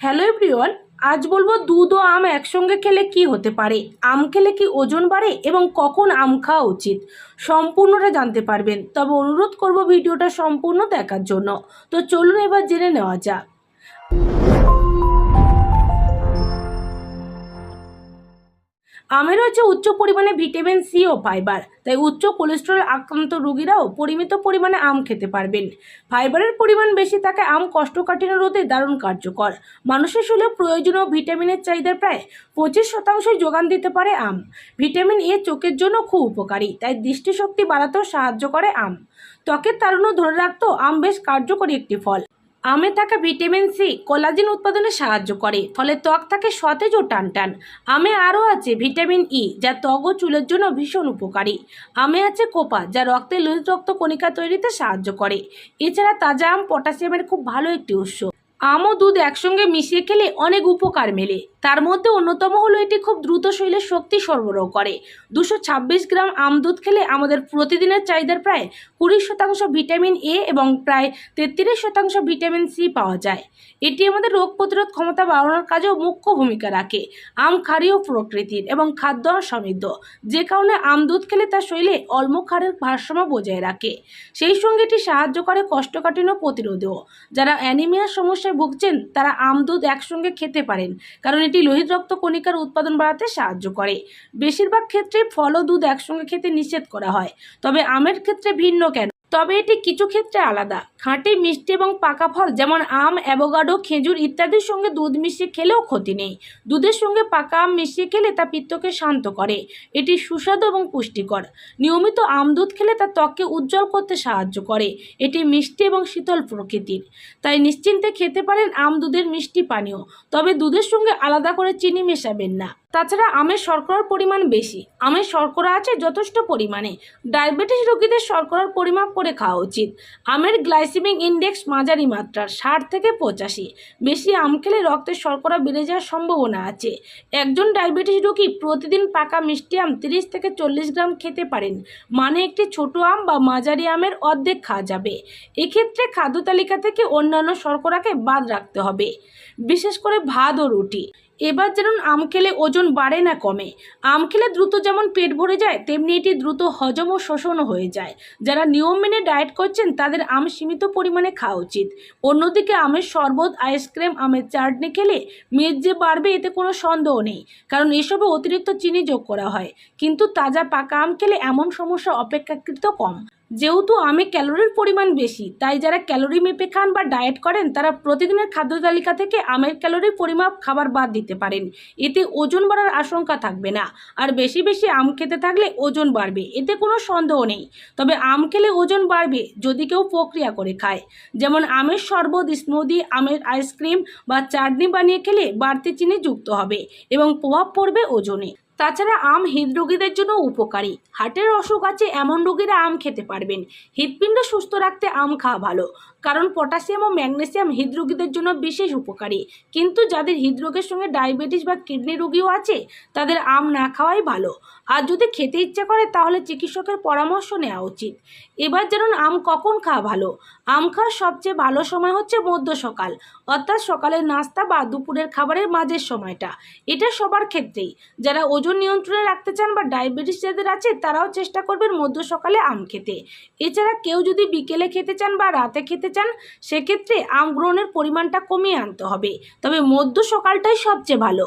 Hello everyone, আজ বলব দুধ ও আম একসঙ্গে খেলে কি হতে পারে? আম খেলে কি ওজন বাড়ে এবং কখন আম খাওয়া উচিত? সম্পূর্ণটা জানতে পারবেন। তবে অনুরোধ করব ভিডিওটা সম্পূর্ণ দেখার জন্য। তো চলুন এবার জেনে নেওয়া যাক। আমে রয়েছে উচ্চ পরিমাণে ভিটামিন সি ও ফাইবার, তাই উচ্চ কোলেস্টেরল আক্রান্ত রোগীরাও পরিমিত পরিমাণে আম খেতে পারবেন। ফাইবারের পরিমাণ বেশি থাকায় আম কোষ্ঠকাঠিন্য রোধে দারুণ কার্যকর। মানুষের শরীরে প্রয়োজনীয় ভিটামিনের চাহিদার প্রায় পঁচিশ শতাংশই যোগান দিতে পারে আম। ভিটামিন এ চোখের জন্য খুব উপকারী, তাই দৃষ্টিশক্তি বাড়াতেও সাহায্য করে আম। ত্বকের তারুণ্য ধরে রাখতেও আম বেশ কার্যকরী একটি ফল। আমে থাকা ভিটামিন সি কোলাজিন উৎপাদনে সাহায্য করে, ফলে ত্বক থাকে সতেজ ও টানটান। আমে আরও আছে ভিটামিন ই, যা ত্বক ও চুলের জন্য ভীষণ উপকারী। আমে আছে কোপা, যা রক্তে লোহিত রক্ত কণিকা তৈরিতে সাহায্য করে। এছাড়া তাজা আম পটাশিয়ামের খুব ভালো একটি উৎস। আম ও দুধ একসঙ্গে মিশিয়ে খেলে অনেক উপকার মেলে। তার মধ্যে অন্যতম হলো এটি খুব দ্রুত শরীরে শক্তি সরবরাহ করে। দুশো গ্রাম আম দুধ খেলে আমাদের প্রতিদিনের চাহিদার প্রায় কুড়ি শতাংশ ভিটামিন এ এবং প্রায় তেত্রিশ শতাংশ ভিটামিন সি পাওয়া যায়। এটি আমাদের রোগ প্রতিরোধ ক্ষমতা বাড়ানোর কাজেও মুখ্য ভূমিকা রাখে। আম ক্ষারীয় প্রকৃতির এবং খাদ্য সমৃদ্ধ। যে কারণে আম দুধ খেলে তার শরীরে অল্প ক্ষারের ভারসাম্য বজায় রাখে। সেই সঙ্গে এটি সাহায্য করে কষ্টকাঠিন্য প্রতিরোধেও। যারা অ্যানিমিয়ার সমস্যায় ভুগছেন, তারা আম দুধ একসঙ্গে খেতে পারেন, কারণ এটি লোহিত রক্ত কণিকার উৎপাদন বাড়াতে সাহায্য করে। বেশিরভাগ ক্ষেত্রে ফল ও দুধ একসঙ্গে খেতে নিষেধ করা হয়, তবে আমের ক্ষেত্রে ভিন্ন কেন? তবে এটি কিছু ক্ষেত্রে আলাদা। খাঁটি, মিষ্টি এবং পাকা ফল যেমন আম, অ্যাভোগাডো, খেজুর ইত্যাদির সঙ্গে দুধ মিশিয়ে খেলেও ক্ষতি নেই। দুধের সঙ্গে পাকা আম মিশিয়ে খেলে তা পিত্তকে শান্ত করে। এটি সুস্বাদু এবং পুষ্টিকর। নিয়মিত আম দুধ খেলে তা ত্বককে উজ্জ্বল করতে সাহায্য করে। এটি মিষ্টি এবং শীতল প্রকৃতির। তাই নিশ্চিন্তে খেতে পারেন আম দুধের মিষ্টি পানীয়। তবে দুধের সঙ্গে আলাদা করে চিনি মেশাবেন না। তাছাড়া আমের শর্করার পরিমাণ বেশি। আমের শর্করা আছে যথেষ্ট পরিমাণে। ডায়াবেটিস রোগীদের শর্করার পরিমাপ করে খাওয়া উচিত। আমের গ্লাইসেমিক ইন্ডেক্স মাঝারি মাত্রার, ষাট থেকে পঁচাশি। বেশি আম খেলে রক্তের শর্করা বেড়ে যাওয়ার সম্ভাবনা আছে। একজন ডায়াবেটিস রোগী প্রতিদিন পাকা মিষ্টি আম তিরিশ থেকে চল্লিশ গ্রাম খেতে পারেন। মানে একটি ছোট আম বা মাঝারি আমের অর্ধেক খাওয়া যাবে। এক্ষেত্রে খাদ্য তালিকা থেকে অন্যান্য শর্করাকে বাদ রাখতে হবে। বিশেষ করে ভাত ও রুটি। এবার যেমন আম খেলে ওজন বাড়ে না কমে, আম খেলে দ্রুত যেমন পেট ভরে যায়, তেমনি এটি দ্রুত হজম ও শোষণও হয়ে যায়। যারা নিয়ম মেনে ডায়েট করছেন, তাদের আম সীমিত পরিমাণে খাওয়া উচিত। অন্যদিকে আমের শরবত, আইসক্রিম, আমের চাটনি খেলে মেদ যে বাড়বে, এতে কোনো সন্দেহ নেই, কারণ এসবে অতিরিক্ত চিনি যোগ করা হয়। কিন্তু তাজা পাকা আম খেলে এমন সমস্যা অপেক্ষাকৃত কম। যেহেতু আমে ক্যালোরির পরিমাণ বেশি, তাই যারা ক্যালোরি মেপে খান বা ডায়েট করেন, তারা প্রতিদিনের খাদ্য তালিকা থেকে আমের ক্যালোরি পরিমাপ খাবার বাদ দিতে পারেন। এতে ওজন বাড়ার আশঙ্কা থাকবে না। আর বেশি বেশি আম খেতে থাকলে ওজন বাড়বে, এতে কোনো সন্দেহ নেই। তবে আম খেলে ওজন বাড়বে যদি কেউ প্রক্রিয়া করে খায়। যেমন আমের শরবত, স্মুদি, আমের আইসক্রিম বা চাটনি বানিয়ে খেলে বাড়তি চিনি যুক্ত হবে এবং প্রভাব পড়বে ওজনে। তাছাড়া আম হৃদরোগীদের জন্য উপকারী। হার্টের অসুখ আছে এমন রোগীরা আম খেতে পারবেন। হৃদপিণ্ড সুস্থ রাখতে আম খাওয়া ভালো, কারণ পটাশিয়াম ও ম্যাগনেসিয়াম হৃদরোগীদের জন্য বিশেষ উপকারী। কিন্তু যাদের হৃদরোগের সঙ্গে ডায়াবেটিস বা কিডনি রোগীও আছে, তাদের আম না খাওয়াই ভালো। আর যদি খেতে ইচ্ছে করে, তাহলে চিকিৎসকের পরামর্শ নেওয়া উচিত। এবার যেমন আম কখন খাওয়া ভালো। আম খাওয়ার সবচেয়ে ভালো সময় হচ্ছে মধ্য সকাল, অর্থাৎ সকালের নাস্তা বা দুপুরের খাবারের মাঝের সময়টা। এটা সবার ক্ষেত্রেই। যারা ওজন নিয়ন্ত্রণে রাখতে চান বা ডায়াবেটিস যাদের আছে, তারাও চেষ্টা করবেন মধ্য সকালে আম খেতে। এছাড়া কেউ যদি বিকেলে খেতে চান বা রাতে খেতে চান, সেক্ষেত্রে আম গ্রহণের পরিমাণটা কমিয়ে আনতে হবে। তবে মধ্য সকালটাই সবচেয়ে ভালো।